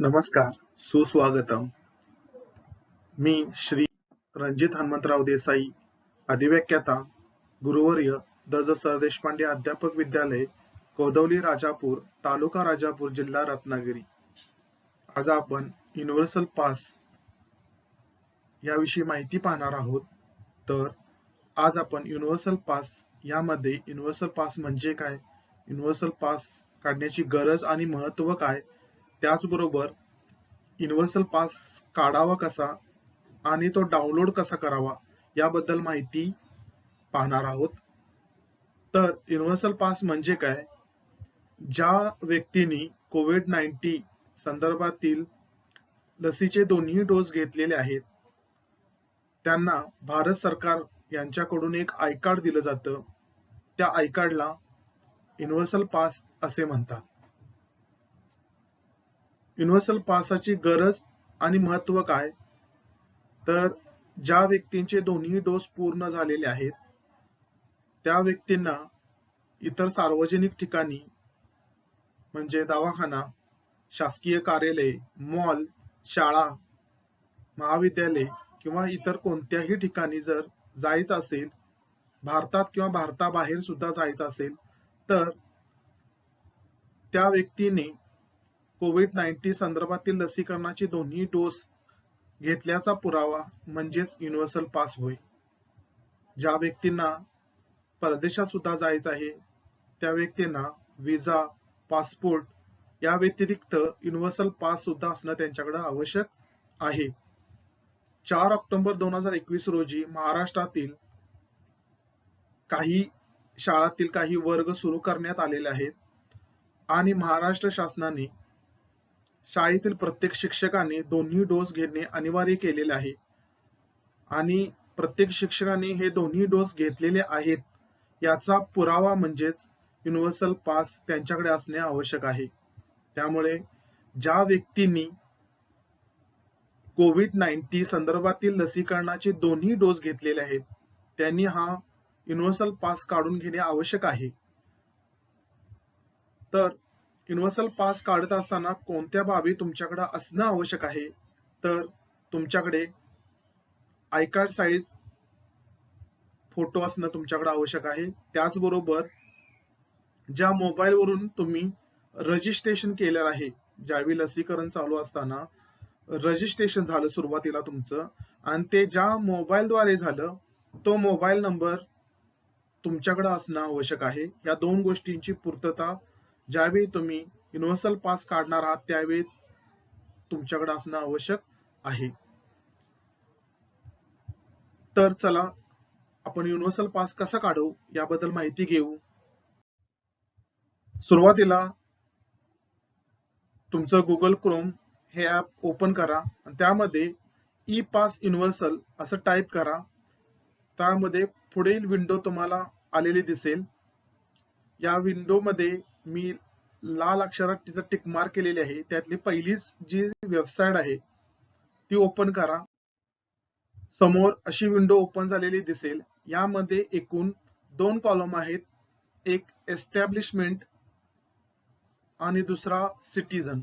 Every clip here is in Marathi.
नमस्कार. सुस्वागतम. मी श्री रणजित हनुमंतराव देसाई अधिव्याख्याता गुरुवर्य दज ज देशपांडे अध्यापक विद्यालय कोदवली राजापूर तालुका राजापूर जिल्हा रत्नागिरी. आज आपण युनिव्हर्सल पास याविषयी माहिती पाहणार आहोत. तर आज आपण युनिव्हर्सल पास यामध्ये युनिव्हर्सल पास म्हणजे काय? युनिव्हर्सल पास काढण्याची गरज आणि महत्त्व काय? त्याचबरोबर युनिव्हर्सल पास काढावा कसा आणि तो डाउनलोड कसा करावा याबद्दल माहिती पाहणार आहोत. तर युनिव्हर्सल पास म्हणजे काय? ज्या व्यक्तींनी कोविड नाईन्टी संदर्भातील लसीचे दोन्ही डोस घेतलेले आहेत त्यांना भारत सरकार यांच्याकडून एक आय कार्ड दिलं जातं. त्या आय कार्डला युनिव्हर्सल पास असे म्हणतात. युनिव्हर्सल पासाची गरज आणि महत्त्व काय? तर ज्या व्यक्तींचे दोन्ही डोस पूर्ण झालेले आहेत त्या व्यक्तींना इतर सार्वजनिक ठिकाणी म्हणजे दवाखाना शासकीय कार्यालय मॉल शाळा महाविद्यालय किंवा इतर कोणत्याही ठिकाणी जर जायचं असेल भारतात किंवा भारताबाहेर सुद्धा जायचं असेल तर त्या व्यक्तीने कोविड नाईन्टीन संदर्भातील लसीकरणाचे दोन्ही डोस घेतल्याचा पुरावा म्हणजेच युनिव्हर्सल पास होय. ज्या व्यक्तींना परदेशात सुद्धा जायचं आहे त्या व्यक्तींना विजा पासपोर्ट या व्यतिरिक्त युनिव्हर्सल पास सुद्धा असणं त्यांच्याकडे आवश्यक आहे. चार ऑक्टोबर दोन हजार एकवीस रोजी महाराष्ट्रातील काही शाळातील काही वर्ग सुरू करण्यात आलेले आहेत आणि महाराष्ट्र शासनाने शाळेतील प्रत्येक शिक्षकाने दोन्ही डोस घेणे अनिवार्य केलेले आहे. आणि प्रत्येक शिक्षकाने हे दोन्ही डोस घेतलेले आहेत याचा पुरावा म्हणजेच युनिव्हर्सल पास त्यांच्याकडे असणे आवश्यक आहे. त्यामुळे ज्या व्यक्तींनी कोविड नाईन्टी संदर्भातील लसीकरणाचे दोन्ही डोस घेतलेले आहेत त्यांनी हा युनिव्हर्सल पास काढून घेणे आवश्यक आहे. तर युनिव्हर्सल पास काढत असताना कोणत्या बाबी तुमच्याकडे असणं आवश्यक आहे? तर तुमच्याकडे आय कार्ड साईज फोटो असणं तुमच्याकडे आवश्यक आहे. त्याचबरोबर ज्या मोबाईलवरून तुम्ही रजिस्ट्रेशन केलेलं आहे ज्यावेळी लसीकरण चालू असताना रजिस्ट्रेशन झालं सुरुवातीला तुमचं आणि ते ज्या मोबाईलद्वारे झालं तो मोबाईल नंबर तुमच्याकडे असणं आवश्यक आहे. या दोन गोष्टींची पूर्तता ज्यावेळी तुम्ही युनिव्हर्सल पास काढणार आहात त्यावेळी तुमच्याकडे असणं आवश्यक आहे. तर चला आपण युनिव्हर्सल पास कसा काढू याबद्दल माहिती घेऊ. सुरुवातीला तुमचं गुगल क्रोम हे ऍप ओपन करा आणि त्यामध्ये ई पास युनिव्हर्सल असं टाईप करा. त्यामध्ये पुढील विंडो तुम्हाला आलेली दिसेल. या विंडो मध्ये मी लाल अक्षरात तिचं टिक मार्क केलेली आहे. त्यातली पहिलीच जी वेबसाईट आहे ती ओपन करा. समोर अशी विंडो ओपन झालेली दिसेल. यामध्ये एकूण दोन कॉलम आहेत. एक एस्टॅब्लिशमेंट आणि दुसरा सिटीजन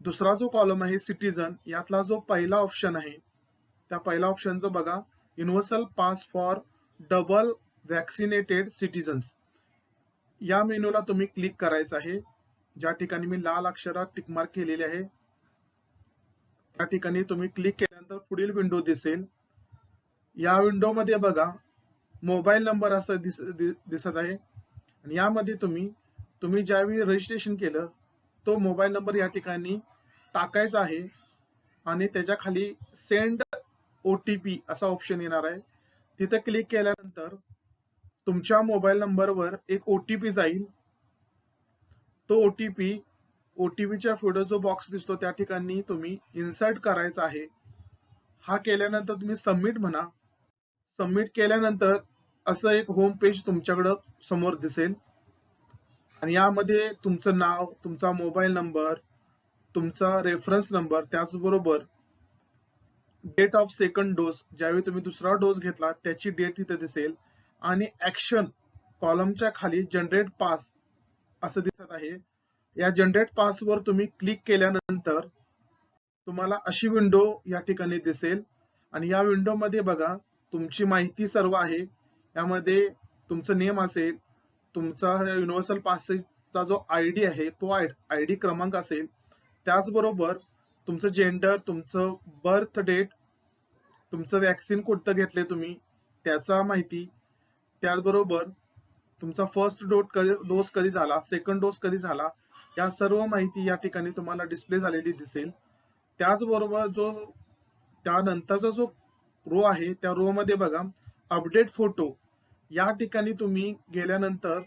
दुसरा जो कॉलम आहे सिटीजन यातला जो पहिला ऑप्शन आहे त्या पहिला ऑप्शनचं बघा. Universal pass for double vaccinated citizens या मेनूला तुम्ही क्लिक करायचं आहे. ज्या ठिकाणी मी लाल अक्षरात टिकमार्क केलेले आहे त्या ठिकाणी तुम्ही क्लिक केल्यानंतर पुढील विंडो दिसेल. या विंडो मध्ये बघा मोबाईल नंबर असं दिस, दिसत आहे. आणि यामध्ये तुम्ही तुम्ही ज्यावेळी रजिस्ट्रेशन केलं तो मोबाईल नंबर या ठिकाणी टाकायचा आहे. आणि त्याच्याखाली सेंड ओ टी पी असा ऑप्शन येणार आहे. तिथे क्लिक केल्यानंतर तुमच्या मोबाईल नंबरवर एक ओटीपी जाईल. तो ओटीपी ओटीपीच्या पुढे जो बॉक्स दिसतो त्या ठिकाणी तुम्ही इन्सर्ट करायचा आहे. हा केल्यानंतर तुम्ही सबमिट म्हणा. सबमिट केल्यानंतर असं एक होम पेज तुमच्याकडं समोर दिसेल. आणि यामध्ये तुमचं नाव तुमचा मोबाईल नंबर तुमचा रेफरन्स नंबर त्याचबरोबर डेट ऑफ सेकंड डोस ज्यावेळी तुम्ही दुसरा डोस घेतला त्याची डेट तिथे दिसेल. आणि ऍक्शन कॉलमच्या खाली जनरेट पास असं दिसत आहे. या जनरेट पास वर तुम्ही क्लिक केल्यानंतर तुम्हाला अशी विंडो या ठिकाणी दिसेल. आणि या विंडो मध्ये बघा तुमची माहिती सर्व आहे. यामध्ये तुमचं नेम असेल तुमचा युनिव्हर्सल पासचा जो आय डी आहे तो आय डी क्रमांक असेल. त्याचबरोबर तुमचं जेंडर तुमचं बर्थ डेट तुमचं वॅक्सिन कोणतं घेतले तुम्ही त्याचा माहिती त्याचबरोबर तुमचा फर्स्ट डोस कधी डोस कधी झाला सेकंड डोस कधी झाला या सर्व माहिती या ठिकाणी तुम्हाला डिस्प्ले झालेली दिसेल. त्याचबरोबर जो त्यानंतरचा जो रो आहे त्या रो मध्ये बघा अपडेट फोटो या ठिकाणी तुम्ही गेल्यानंतर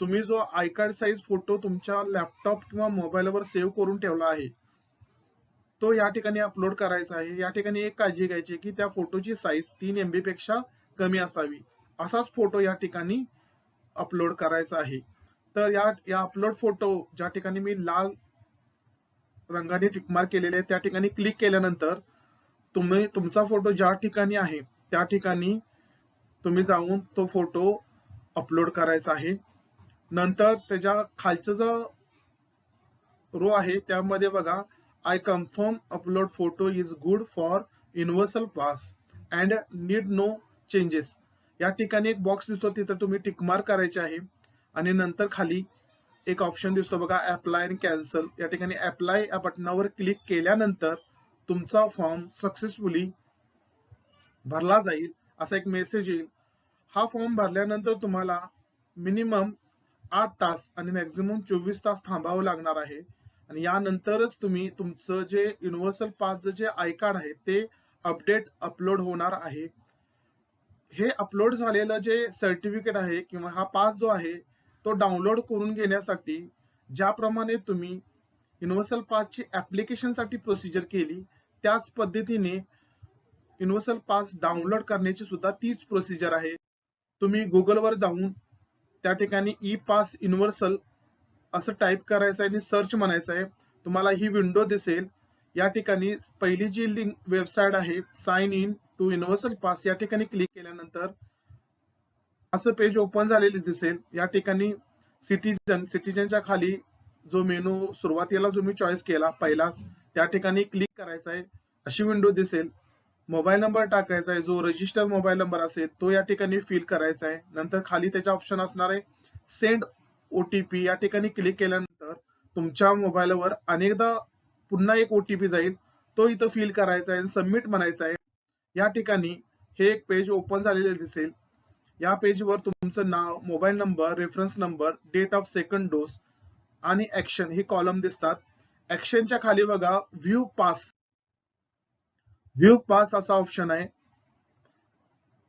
तुम्ही जो आय कार्ड साईज फोटो तुमच्या लॅपटॉप किंवा मोबाईलवर सेव्ह करून ठेवला आहे तो या ठिकाणी अपलोड करायचा आहे. या ठिकाणी एक काळजी घ्यायची की त्या फोटोची साईज तीन एमबी पेक्षा कमी असावी. असाच फोटो या ठिकाणी अपलोड करायचा आहे. तर या या अपलोड फोटो ज्या ठिकाणी मी लाल रंगाने टिकमार्क केलेले त्या ठिकाणी क्लिक केल्यानंतर तुम्ही तुमचा फोटो ज्या ठिकाणी आहे त्या ठिकाणी तुम्ही जाऊन तो फोटो अपलोड करायचा आहे. नंतर त्याच्या खालचं जो रो आहे त्यामध्ये बघा I confirm upload photo is good for universal pass and need no changes या ठिकाणी एक बॉक्स दिसतो तिथं तुम्ही टिकमार्क करायचे आहे. आणि नंतर खाली एक ऑप्शन दिसतो बघा अप्लाय आणि कॅन्सल या ठिकाणी अप्लाय या बटनावर क्लिक केल्यानंतर तुमचा फॉर्म सक्सेसफुली भरला जाईल असा एक मेसेज येईल. हा फॉर्म भरल्यानंतर तुम्हाला मिनिमम आठ तास आणि मॅक्झिमम चोवीस तास थांबावं लागणार आहे. आणि यानंतरच तुम्ही तुमचं जे युनिव्हर्सल पासचं जे आय कार्ड आहे ते अपडेट अपलोड होणार आहे. हे अपलोड झालेलं जे सर्टिफिकेट आहे किंवा हा पास जो आहे तो डाउनलोड करून घेण्यासाठी ज्याप्रमाणे तुम्ही युनिव्हर्सल पासची ऍप्लिकेशनसाठी प्रोसिजर केली त्याच पद्धतीने युनिव्हर्सल पास डाउनलोड करण्याची सुद्धा तीच प्रोसिजर आहे. तुम्ही गुगलवर जाऊन त्या ठिकाणी ई पास युनिव्हर्सल असं टाईप करायचं आहे आणि सर्च म्हणायचं आहे तुम्हाला ही विंडो दिसेल. या ठिकाणी पहिली जी लिंक वेबसाईट आहे sign in to universal pass या ठिकाणी क्लिक केल्यानंतर असं पेज ओपन झालेले दिसेल. या ठिकाणी सिटीजन सिटीजनच्या खाली जो मेनू सुरुवातीला जो मी चॉईस केला पहिलाच त्या ठिकाणी क्लिक करायचा आहे. अशी विंडो दिसेल. मोबाईल नंबर टाकायचा आहे. जो रजिस्टर मोबाईल नंबर असेल तो या ठिकाणी फिल करायचा आहे. नंतर खाली त्याचा ऑप्शन असणार आहे. सेंड ओटीपी या ठिकाणी क्लिक केल्यानंतर तुमच्या मोबाईलवर अनेकदा पुन्हा एक ओटीपी जाईल. तो इथं फिल करायचा आहे सबमिट म्हणायचा आहे. या ठिकाणी हे एक पेज ओपन झालेले दिसेल. या पेजवर तुमचं नाव mobile number reference number date of second dose आणि ऍक्शन हे कॉलम दिसतात. ऍक्शनच्या खाली बघा व्ह्यू पास व्ह्यू पास असा ऑप्शन आहे.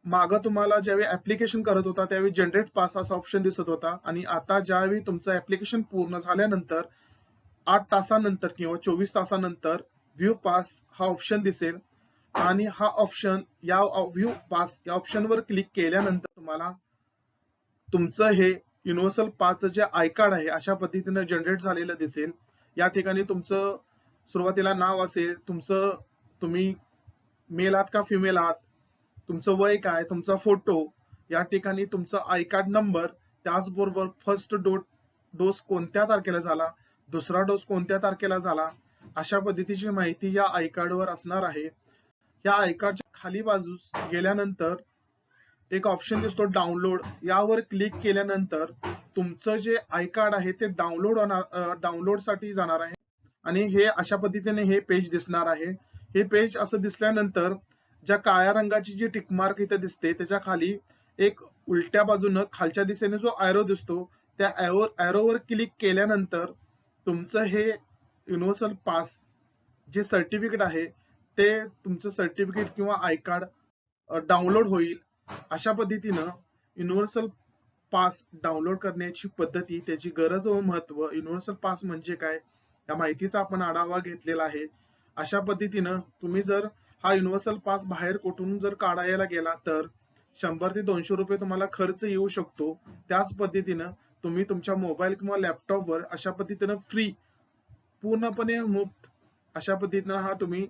मागं तुम्हाला ज्यावेळी ऍप्लिकेशन करत होता त्यावेळी जनरेट पास असा ऑप्शन दिसत होता. आणि आता ज्यावेळी तुमचं ऍप्लिकेशन पूर्ण झाल्यानंतर आठ तासानंतर किंवा चोवीस तासानंतर व्ह्यू पास हा ऑप्शन दिसेल. आणि हा ऑप्शन या व्ह्यू पास या ऑप्शनवर क्लिक केल्यानंतर तुम्हाला तुमचं हे युनिव्हर्सल पासचं जे आय कार्ड आहे अशा पद्धतीने जनरेट झालेलं दिसेल. या ठिकाणी तुमचं सुरुवातीला नाव असेल तुमचं तुम्ही मेल आहात का फिमेल आहात तुमचं वय काय तुमचा फोटो या ठिकाणी तुमचा आय कार्ड नंबर त्याचबरोबर फर्स्ट डोस डोस कोणत्या तारखेला झाला दुसरा डोस कोणत्या तारखेला झाला अशा पद्धतीची माहिती या आय कार्डवर असणार आहे. या आय कार्डच्या खाली बाजूस गेल्यानंतर एक ऑप्शन दिसतो डाउनलोड यावर क्लिक केल्यानंतर तुमचं जे आय कार्ड आहे ते डाउनलोड होणार डाउनलोडसाठी जाणार आहे. आणि हे अशा पद्धतीने हे पेज दिसणार आहे. हे पेज असं दिसल्यानंतर ज्या काळ्या रंगाची जी टिकमार्क इथे दिसते त्याच्याखाली एक उलट्या बाजूनं खालच्या दिशेने जो ॲरो दिसतो त्या ॲरो ॲरोवर क्लिक केल्यानंतर तुमचं हे युनिव्हर्सल पास जे सर्टिफिकेट आहे ते तुमचं सर्टिफिकेट किंवा आय कार्ड डाउनलोड होईल. अशा पद्धतीनं युनिव्हर्सल पास डाउनलोड करण्याची पद्धती त्याची गरज व महत्त्व युनिव्हर्सल पास म्हणजे काय? या माहितीचा आपण आढावा घेतलेला आहे. अशा पद्धतीनं तुम्ही जर हा युनिव्हर्सल पास बाहेर कुठून जर काढायला गेला तर शंभर ते दोनशे रुपये तुम्हाला खर्च येऊ शकतो. त्याच पद्धतीनं तुम्ही तुमच्या मोबाईल किंवा लॅपटॉपवर अशा पद्धतीनं फ्री पूर्णपणे मुक्त अशा पद्धतीनं हा तुम्ही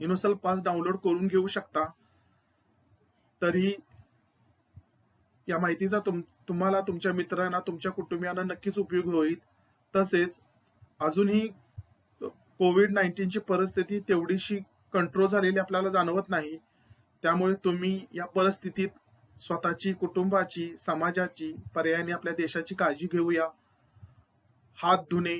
युनिव्हर्सल पास डाउनलोड करून घेऊ शकता. तरी या माहितीचा तुम तुम्हाला तुमच्या मित्रांना तुमच्या कुटुंबियांना नक्कीच उपयोग होईल. तसेच अजूनही कोविड नाईन्टीनची परिस्थिती तेवढीशी कंट्रोल झालेली आपल्याला जाणवत नाही. त्यामुळे तुम्ही या परिस्थितीत स्वतःची कुटुंबाची समाजाची पर्यायाने आपल्या देशाची काळजी घेऊया. हात धुणे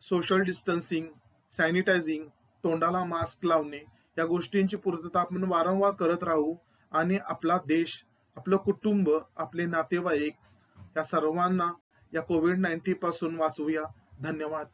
सोशल डिस्टन्सिंग सॅनिटायझिंग तोंडाला मास्क लावणे या गोष्टींची पूर्तता आपण वारंवार करत राहू आणि आपला देश आपलं कुटुंब आपले नातेवाईक या सर्वांना या कोविड नाईन्टीन पासून वाचवूया. धन्यवाद.